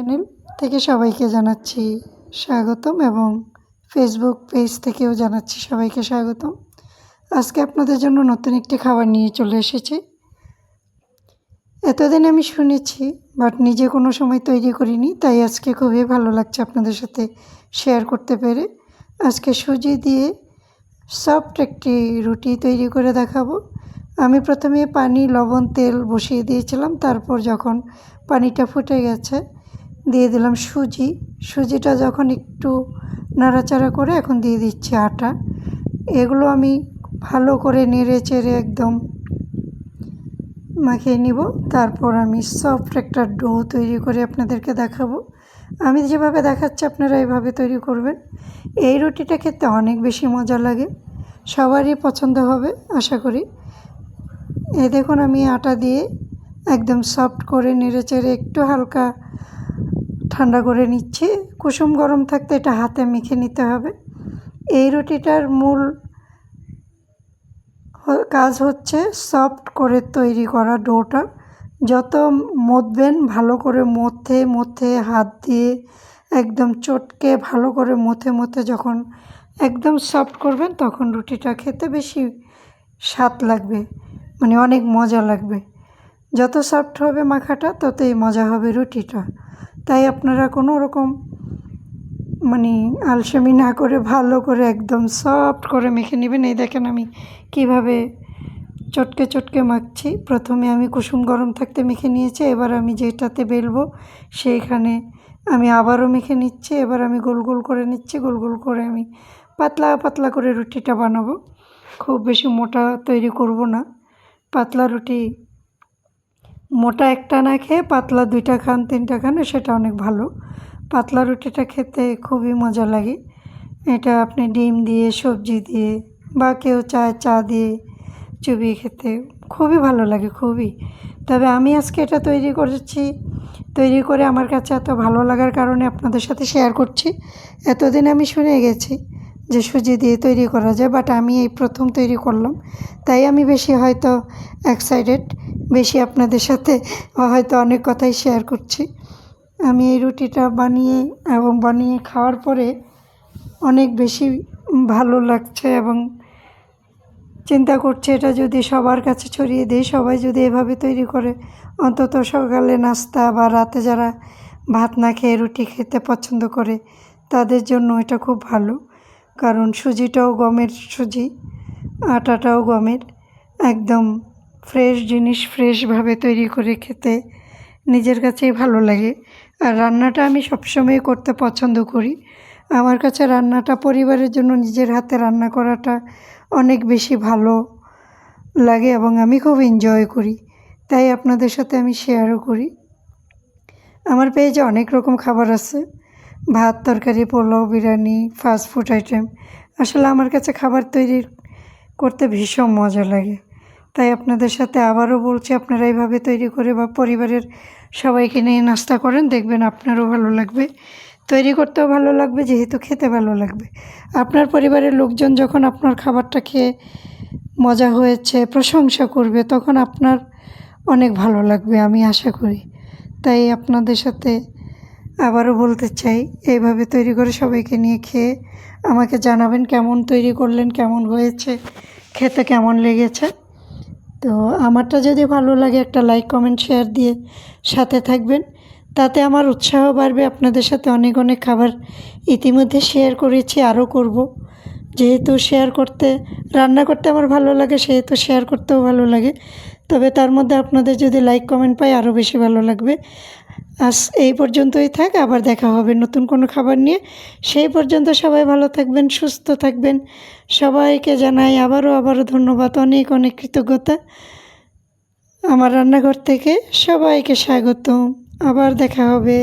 Channel থেকে সবাইকে জানাচ্ছি স্বাগতম এবং ফেসবুক পেজ থেকেও জানাচ্ছি সবাইকে স্বাগতম। আজকে আপনাদের জন্য নতুন একটি খাবার নিয়ে চলে এসেছি। এতদিন আমি শুনেছি বাট নিজে কোনো সময় তৈরি করিনি, তাই আজকে খুবই ভালো লাগছে আপনাদের সাথে শেয়ার করতে পেরে। আজকে সুজি দিয়ে সফট একটি রুটি তৈরি করে দেখাবো। আমি প্রথমে পানি, লবণ, তেল বসিয়ে দিয়েছিলাম, তারপর যখন পানিটা ফুটে গেছে দিয়ে দিলাম সুজি। সুজিটা যখন একটু নাড়াচাড়া করে এখন দিয়ে দিচ্ছি আটা। এগুলো আমি ভালো করে নেড়ে চেড়ে একদম মাখিয়ে নিব। তারপর আমি সফট একটা ডো তৈরি করে আপনাদেরকে দেখাবো। আমি যেভাবে দেখাচ্ছি আপনারা এভাবে তৈরি করবেন। এই রুটিটা খেতে অনেক বেশি মজা লাগে। সবারই পছন্দ হবে, আশা করি। এ দেখুন আমি আটা দিয়ে একদম সফট করে নেড়ে চেড়ে একটু হালকা ঠান্ডা করে নিচ্ছি। কুসুম গরম থাকতে এটা হাতে মেখে নিতে হবে। এই রুটিটার মূল কাজ হচ্ছে সফট করে তৈরি করা ডোটা। যত মথবেন ভালো করে মথে মথে হাত দিয়ে একদম চটকে ভালো করে মথে মথে যখন একদম সফট করবেন তখন রুটিটা খেতে বেশি স্বাদ লাগবে মানে অনেক মজা লাগবে। যত সফট হবে মাখাটা ততই মজা হবে রুটিটা। তাই আপনারা কোনো রকম মানে আলসেমি না করে, ভালো করে একদম সফট করে মেখে নেবেন। এই দেখেন আমি কীভাবে চটকে চটকে মাখছি। প্রথমে আমি কুসুম গরম থাকতে মেখে নিয়েছি, এবার আমি যেটাতে বেলবো সেইখানে আমি আবারও মেখে নিচ্ছি। এবার আমি গোল গোল করে নিচ্ছি, গোল গোল করে আমি পাতলা পাতলা করে রুটিটা বানাবো। খুব বেশি মোটা তৈরি করব না। পাতলা রুটি মোটা একটা না খেয়ে পাতলা দুইটা খান, তিনটা খান, সেটা অনেক ভালো। পাতলা রুটিটা খেতে খুবই মজা লাগে। এটা আপনি ডিম দিয়ে, সবজি দিয়ে বা কেউ চায় চা দিয়ে চুবিয়ে খেতে খুবই ভালো লাগে, খুবই। তবে আমি আজকে এটা তৈরি করেছি, তৈরি করে আমার কাছে এত ভালো লাগার কারণে আপনাদের সাথে শেয়ার করছি। এতদিন আমি শুনে গেছি যে সুজি দিয়ে তৈরি করা যায় বাট আমি এই প্রথম তৈরি করলাম। তাই আমি বেশি হয়তো এক্সাইটেড বেশি আপনাদের সাথে হয়তো অনেক কথাই শেয়ার করছি। আমি এই রুটিটা বানিয়ে এবং বানিয়ে খাওয়ার পরে অনেক বেশি ভালো লাগছে এবং চিন্তা করছে এটা যদি সবার কাছে ছড়িয়ে দিই, সবাই যদি এভাবে তৈরি করে, অন্তত সকালে নাস্তা বা রাতে যারা ভাত না খেয়ে রুটি খেতে পছন্দ করে, তাদের জন্য এটা খুব ভালো। কারণ সুজিটাও গমের সুজি, আটাটাও গমের, একদম ফ্রেশ জিনিস ফ্রেশভাবে তৈরি করে খেতে নিজের কাছেই ভালো লাগে। আর রান্নাটা আমি সবসময় করতে পছন্দ করি। আমার কাছে রান্নাটা পরিবারের জন্য নিজের হাতে রান্না করাটা অনেক বেশি ভালো লাগে এবং আমি খুব এনজয় করি। তাই আপনাদের সাথে আমি শেয়ারও করি। আমার পেজে অনেক রকম খাবার আছে। ভাত, তরকারি, pulao, biryani fast food item আসলে আমার কাছে খাবার তৈরি করতে ভীষণ মজা লাগে। তাই আপনাদের সাথে আবারও বলছি, আপনারা এইভাবে তৈরি করে বা পরিবারের সবাইকে নিয়ে নাস্তা করেন, দেখবেন আপনারও ভালো লাগবে। তৈরি করতেও ভালো লাগবে, যেহেতু খেতে ভালো লাগবে। আপনার পরিবারের লোকজন যখন আপনার খাবারটা খেয়ে মজা হয়েছে, প্রশংসা করবে, তখন আপনার অনেক ভালো লাগবে, আমি আশা করি। তাই আপনাদের সাথে আবারও বলতে চাই, এইভাবে তৈরি করে সবাইকে নিয়ে খেয়ে আমাকে জানাবেন কেমন তৈরি করলেন, কেমন হয়েছে, খেতে কেমন লেগেছে। তো আমারটা যদি ভালো লাগে একটা লাইক কমেন্ট শেয়ার দিয়ে সাথে থাকবেন। তাতে আমার উৎসাহ বাড়বে, আপনাদের সাথে অনেক অনেক খাবার ইতিমধ্যে শেয়ার করেছি, আরও করব। যেহেতু শেয়ার করতে, রান্না করতে আমার ভালো লাগে, সেহেতু শেয়ার করতেও ভালো লাগে। তবে তার মধ্যে আপনাদের যদি লাইক কমেন্ট পাই, আরও বেশি ভালো লাগবে। আজ এই পর্যন্তই থাক, আবার দেখা হবে নতুন কোনো খাবার নিয়ে। সেই পর্যন্ত সবাই ভালো থাকবেন, সুস্থ থাকবেন। সবাইকে জানাই আবারও আবারও ধন্যবাদ, অনেক অনেক কৃতজ্ঞতা। আমার রান্নাঘর থেকে সবাইকে স্বাগত আবার দেখা হবে।